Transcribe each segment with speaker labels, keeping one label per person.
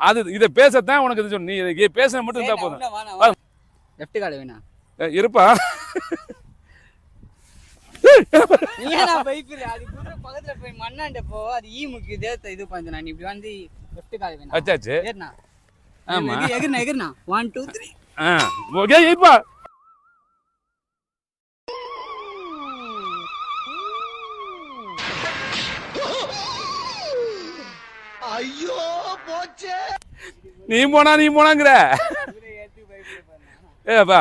Speaker 1: அது இதை பேசத்தான் உனக்கு இது சொன்ன நீ இதை பேசின மட்டும் இருந்தா போதும்
Speaker 2: லெஃப்ட் கால் வேணா
Speaker 1: இருப்பா ஆமா.
Speaker 2: எகிர்னா எகிர்னா ஒன் டூ த்ரீ
Speaker 1: இப்பா
Speaker 3: ஐயோ போச்சே.
Speaker 1: நீ போனா நீ போனாங்கிற. ஏப்பா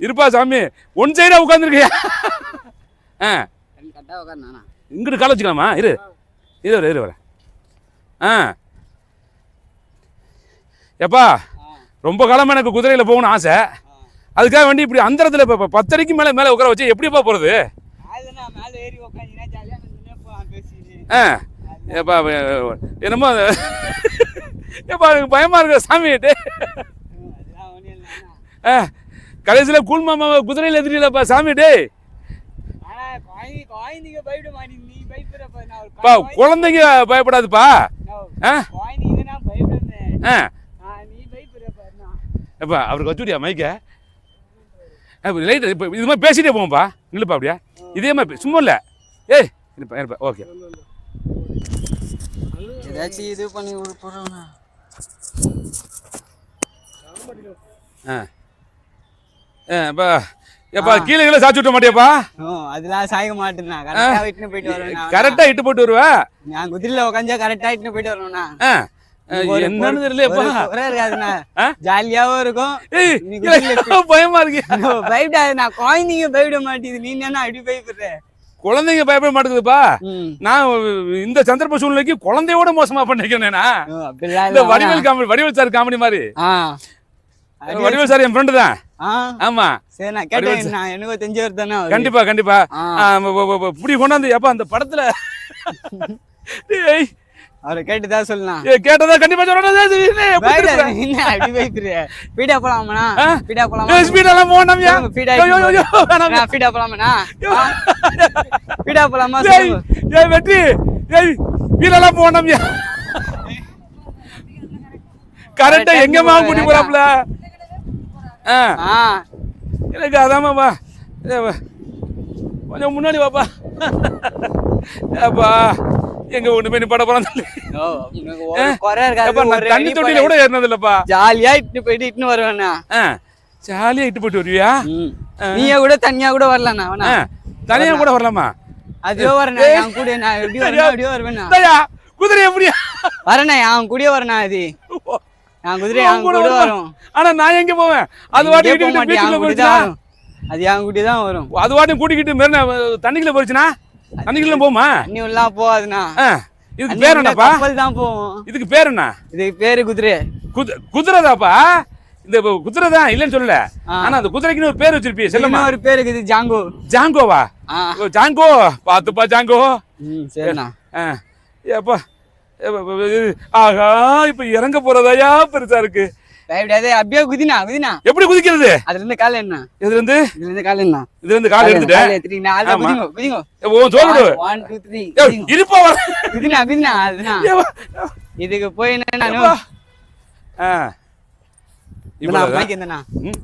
Speaker 1: இருப்பா சாமி. ஒன் சைடா உட்காந்துருக்கியா ஆ. இங்கிட்டு கால வச்சுக்கலாமா? இரு. இரு வர இரு வர. ஆ. எப்பா ரொம்ப காலமா எனக்கு குதிரையில் போகணும்னு ஆசை. அதுக்காக வேண்டி இப்படி அந்தரத்தில் இப்போ பத்தரைக்கு மேலே மேலே உட்கார வச்சு எப்படிப்பா போகிறது ஆ. ஏப்பா என்னமோ ஏப்பா எனக்கு பயமா இருக்கு சாமி டேய்.
Speaker 2: அதெல்லாம் ஒன்றும் இல்லைண்ணா
Speaker 1: ஆ கடைசியில் கூழ் மாமா குதிரையில் எதிரிலப்பா சாமி டேய்
Speaker 2: ஆனா குழந்தை குழந்தைங்க
Speaker 1: பயப்படாதுப்பா? எப்பா அவருக்கு வச்சுடியா மைக்க? லைட் இப்போ இது மாதிரி பேசிட்டே போவோம்ப்பா. நில்லுப்பா அப்படியா. இதே மாதிரி சும்மா இல்லை. ஏய் இருப்பா இருப்பா ஓகே.
Speaker 2: ஏதாச்சும் இது பண்ணி விடுறோம்னா
Speaker 1: ஆ. ஏப்பா எப்பா கீழே கீழே சாச்சு விட்ட மாட்டியாப்பா
Speaker 2: அதெல்லாம் சாய்க்க மாட்டேன்னா கரெக்டா இட்டுன்னு போயிட்டு வருவேன்
Speaker 1: கரெக்டாக இட்டு போட்டு வருவா?
Speaker 2: நான் குதிரையில உட்காந்தா கரெக்டா இட்டுன்னு போயிட்டு
Speaker 1: ஆ, என்னன்னு தெரியலையப்பா.
Speaker 2: ஒரே இருக்காதுண்ணா? ஜாலியாவும் இருக்கும்.
Speaker 1: பயமா இருக்கு.
Speaker 2: பயப்படாது நான் குழந்தைங்க பயப்பட மாட்டேங்குது. நீ என்ன அப்படி பயப்படுற?
Speaker 1: குழந்தைங்க பயப்பட மாட்டேங்குதுப்பா. நான் இந்த சந்தர்ப்ப சூழ்நிலைக்கு குழந்தையோட மோசமா
Speaker 2: அப்படிலாம்
Speaker 1: இந்த. Vadivel comedy Vadivel sir comedy மாதிரி. வடிவேல் சார் என் ஃப்ரெண்டு தான். ஆமா.
Speaker 2: சரி நான் கேட்டேன். நான் எனக்கு தெரிஞ்ச தானே.
Speaker 1: கண்டிப்பா கண்டிப்பா. இப்படி கொண்டாந்து எப்ப அந்த படத்துல.
Speaker 2: அவரை கேட்டுதான் சொல்லலாம்.
Speaker 1: கேட்டதா கண்டிப்பா
Speaker 2: பயப்படாத, என்ன அப்படி பயப்படுற பீடா போலாமாண்ணா? பீடா போலாமா?
Speaker 1: ஸ்பீட் எல்லாம்
Speaker 2: சொல்லுங்க, பீடா பீடா போலாமாண்ணா? பீடா போலாமா?
Speaker 1: ஏய், வெற்றி ஏய் வீலெல்லாம் போனோம்யா கரெக்டா
Speaker 2: Correct ஆ.
Speaker 1: எங்கம்மா கூட்டி
Speaker 2: போறேன்.
Speaker 1: போறாப்ல எனக்கு வா. கொஞ்சம் முன்னாடி வாப்பா. ஏப்பா. எங்க ஒண்ணு போய் நிப்பாட நான்
Speaker 2: ஒரு
Speaker 1: தண்ணி தொட்டியில கூட. ஏறினது இல்லப்பா
Speaker 2: ஜாலியா இட்டுன்னு போயிட்டு இட்டுன்னு வருவேண்ணா.
Speaker 1: ஜாலியா இட்டு போயிட்டு வருவியா.
Speaker 2: நீயே கூட தனியா கூட
Speaker 1: ஆ தனியா கூட வரலாமா?
Speaker 2: அதுவே வரேண்ணா என் கூட நான் எப்படி அப்படியே வருவேண்ணா
Speaker 1: குதிரை எப்படியா
Speaker 2: வரேண்ணா என் கூடயே வரேண்ணா அது. என் குதிரை என் கூட
Speaker 1: வருமா? ஆனா நான் எங்க போவேன்? அது வாட்டி
Speaker 2: தான் வரும். அது என் கூடயே தான் வரும்.
Speaker 1: அது வாட்டி கூட்டிக்கிட்டு தண்ணிக்குள்ள போச்சுனா தண்ணிக்குள்ள போமா
Speaker 2: தண்ணி எல்லாம் போகாதுண்ணா
Speaker 1: இதுக்கு பேர் என்னப்பா
Speaker 2: கப்பல் தான் போவோம்
Speaker 1: இதுக்கு பேர் என்ன
Speaker 2: இதுக்கு பேரு குதிரை
Speaker 1: குது குதிரைதாப்பா இந்த குதிரை தான் இல்லைன்னு சொல்லல. ஆனா அந்த குதிரைக்குன்னு ஒரு பேர் வச்சிருப்பிய செல்லம்மா
Speaker 2: இன்னும் ஒரு பேர் இருக்குது ஜாங்கோ
Speaker 1: ஜாங்கோவா ஜாங்கோ பாத்துப்பா ஜாங்கோ
Speaker 2: சரிண்ணா
Speaker 1: ஆ ஏப்பா ஆஹா இப்ப இறங்க போறதாயா பெருசா இருக்கு
Speaker 2: பயப்படாது அப்படியே குதினா குதினா.
Speaker 1: எப்படி குதிக்கிறது?
Speaker 2: அதுல இருந்து கால என்ன?
Speaker 1: இதுல இருந்து
Speaker 2: இதுல இருந்து கால என்ன?
Speaker 1: இதுல இருந்து கால் எடுத்துட்டேன்.
Speaker 2: குதிங்கோ குதிங்கோ.
Speaker 1: ஓ சொல்லு
Speaker 2: ஒன் டூ த்ரீ
Speaker 1: இருப்பா வர
Speaker 2: குதினா குதினா. இதுக்கு போய் என்ன
Speaker 1: ஏப்பா. ஆ.
Speaker 2: இவ்வளவு. மைக்.